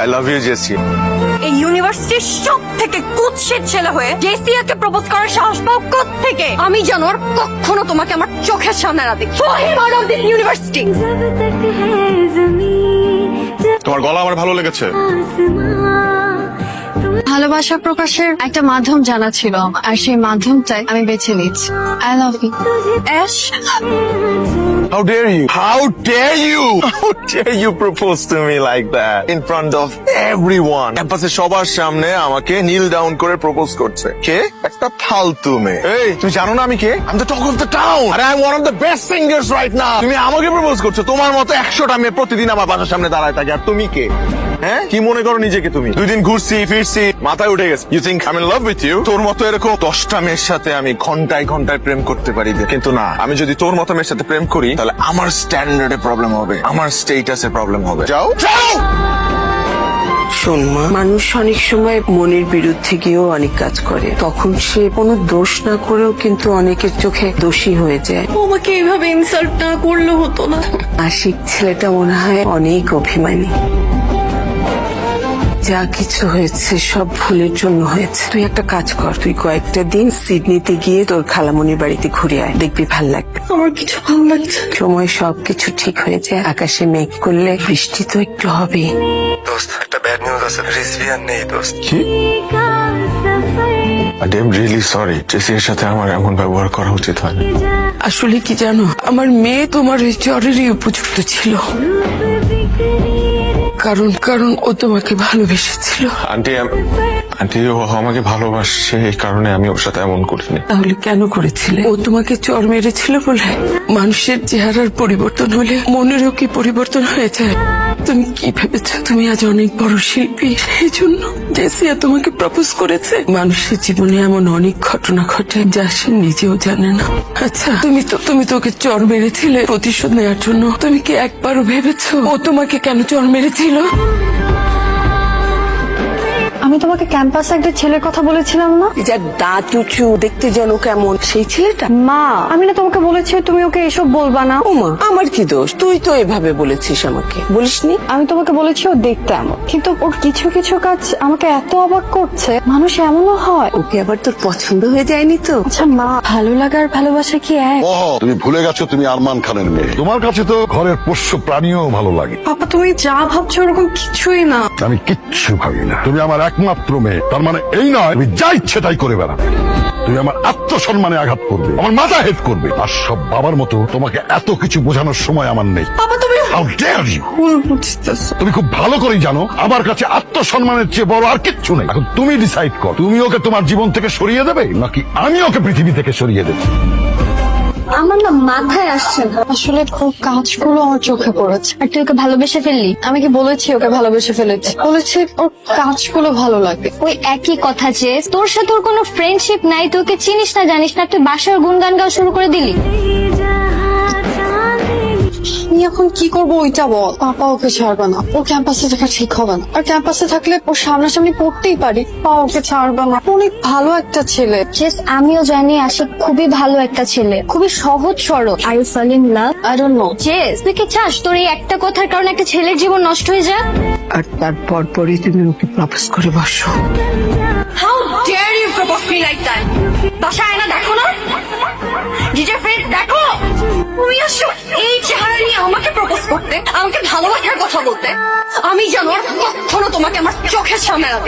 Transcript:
I love you JC এই ইউনিভার্সিটির সব থেকে কুৎসিত ছেলে হয়ে জেসিয়াকে প্রপোজ করার সাহস পাও থেকে আমি জানো আর কখনো তোমাকে আমার চোখের সামনে না দেখি। ইউনিভার্সিটি তোমার গলা আমার ভালো লেগেছে। ভালোবাসা প্রকাশের একটা মাধ্যম জানা ছিল, আর সেই মাধ্যমটাই আমি বেছে নিচ্ছি I love you Ash How dare you? How dare you? How dare you propose to me like that in front of everyone? ক্যাম্পাসে সবার সামনে আমাকে নীল ডাউন করে প্রপোজ করছে। কে? একটা ফালতু মেয়ে। এই, তুমি জানো না আমি কে? আমি the talk of the town আরে I one of the best singers right now তুমি আমাকে প্রপোজ করছ, তোমার মতো একশোটা মেয়ে প্রতিদিন আমার বাসার সামনে দাঁড়ায় থাকে, আর তুমি কে? হ্যাঁ? কি মনে করো নিজেকে তুমি? দুই দিন ঘুরছি, ফিরছি মাথায় উঠে গেছে। You think I in love with you তোর মতো এরকম দশটা মেয়ের সাথে আমি ঘন্টায় ঘন্টায় প্রেম করতে পারি কিন্তু না আমি যদি তোর মতো মেয়ের সাথে প্রেম করি তাহলে আমার স্ট্যান্ডার্ডে প্রবলেম হবে আমার স্টেটাসে প্রবলেম হবে। যাও। যাও! শোন মা মানুষ অনেক সময় মনের বিরুদ্ধে গিয়েও অনেক কাজ করে। তখন সে কোনো দোষ না করেও কিন্তু অনেকের চোখে দোষী হয়ে যায়। আমাকে এইভাবে ইনসাল্ট না করলে হতো না। আশিক ছেলেটা মনে হয় অনেক অভিমানী। যা কিছু হয়েছে সব ভুলের জন্য হয়েছে। তুই একটা কাজ কর তুই কয়েকটা দিন সিডনিতে গিয়ে তোর খালামনির বাড়িতে ঘুরে আয় দেখবি ভালো লাগবে। আমার কিছু ভালো লাগছে সময় সব কিছু ঠিক হয়ে যায় আকাশে মেঘ করলে বৃষ্টি তো একটু হবে। দোস্ত একটা ব্যাড নিউজ আছে নেই দোস্ত। কি? এম সরি সাথে আমার এমন ব্যবহার করা উচিত আসলে কি জানো আমার মেয়ে তোমার এই উপযুক্ত ছিল। কারণ কারণ ও তোমাকে ভালোবেসেছিল। আন্টি আন্টি ও আমাকে ভালোবাসছে এই কারণে আমি ওর সাথে এমন করিনি। তাহলে কেন করেছিলে? ও তোমাকে চর মেরেছিল বলে? মানুষের চেহারার পরিবর্তন হলে মনেরও কি পরিবর্তন হয়ে যায় তুমি কি ভেবেছো তুমি আজ অনেক বড় শিল্পী সেই জন্য জেসিয়া তোমাকে প্রপোজ করেছে। মানুষের জীবনে এমন অনেক ঘটনা ঘটে যা সে নিজেও জানে না। আচ্ছা তুমি তো তুমি তো ওকে চর মেরেছিলে প্রতিশোধ নেওয়ার জন্য। তুমি কি একবারও ভেবেছো ও তোমাকে কেন চর মেরেছিল? তোমাকে ক্যাম্পাসে একটা ছেলের কথা বলেছিলাম না? যার দাঁত উঁচু দেখতে যেন কেমন। সেই ছেলেটা? মা আমি না তোমাকে বলেছি তুমি ওকে এসব বলবা না। ওমা আমার কি দোষ? তুই তো এভাবে বলেছিস আমাকে। বলিসনি? আমি তোমাকে বলেছি ও দেখতে এমন। কিন্তু ওর কিছু কিছু কাজ আমাকে এত অবাক করছে মানুষ এমনও হয়। ওকে আবার তোর পছন্দ হয়ে যায়নি তো? আচ্ছা মা ভালো লাগার ভালোবাসা কি এক? ও তুমি ভুলে গেছো তুমি আরমান খানের মেয়ে। তোমার কাছে তো ঘরের পোষ্য প্রাণীও ভালো লাগে। পাপা তুমি যা ভাবছ ওরকম কিছুই না। আমি কিচ্ছু ভাবি না তুমি আমার একমাত্র মেয়ে তার মানে এই নয় তুমি যা ইচ্ছে তাই করে বেড়াবে তুমি আমার আত্মসম্মানে আঘাত করবে আমার মাথা হেট করবে। আর সব বাবার মতো তোমাকে এত কিছু বোঝানোর সময় আমার নেই। তুমি How dare you? ভুল বুঝতেছো। তুমি খুব ভালো করেই জানো আমার কাছে আত্মসম্মানের চেয়ে বড় আর কিচ্ছু নেই। এখন তুমি ডিসাইড কর তুমি ওকে তোমার জীবন থেকে সরিয়ে দেবে নাকি আমি ওকে পৃথিবী থেকে সরিয়ে দেবো? আমার না মাথায় আসছে না। আসলে খুব কাজগুলো আমার চোখে পড়েছে। আর তুই ওকে ভালোবেসে ফেললি? আমি কি বলেছি ওকে ভালোবেসে ফেলেছি? বলেছে ওর কাজগুলো ভালো লাগে। ওই একই কথা যে তোর সাথে ওর কোনো ফ্রেন্ডশিপ নাই তুই তোকে চিনিস না জানিস না তুই বাসার গুনগান গাওয়া শুরু করে দিলি। আমি এখন কি করব ওইটা বল। পাপা ওকে ছাড়বে না। ও ক্যাম্পাসে থাকা ঠিক হবে না। আর ক্যাম্পাসে থাকলে ও সামনাসামনি পড়তেই পারি। পা ওকে ছাড়বে না। অনেক ভালো একটা ছেলে। আমিও জানি আশিক খুবই ভালো একটা ছেলে। খুবই সহজ সরল। Are you fall in love I don't know Jess তুই কি চাস? তোর এই একটা কথার কারণে একটা ছেলের জীবন নষ্ট হয়ে যাক আর তারপর পরই তুমি ওকে প্রপোজ করে বসো। How dare you propose me like that বাসায় না দেখো না। নিজের ফেস দেখো। তুমি আসো এই চেহারা নিয়ে আমাকে প্রপোজ করতে আমাকে ভালোবাসার কথা বলতে আমি জানো আর কখনো তোমাকে আমার চোখের সামনে না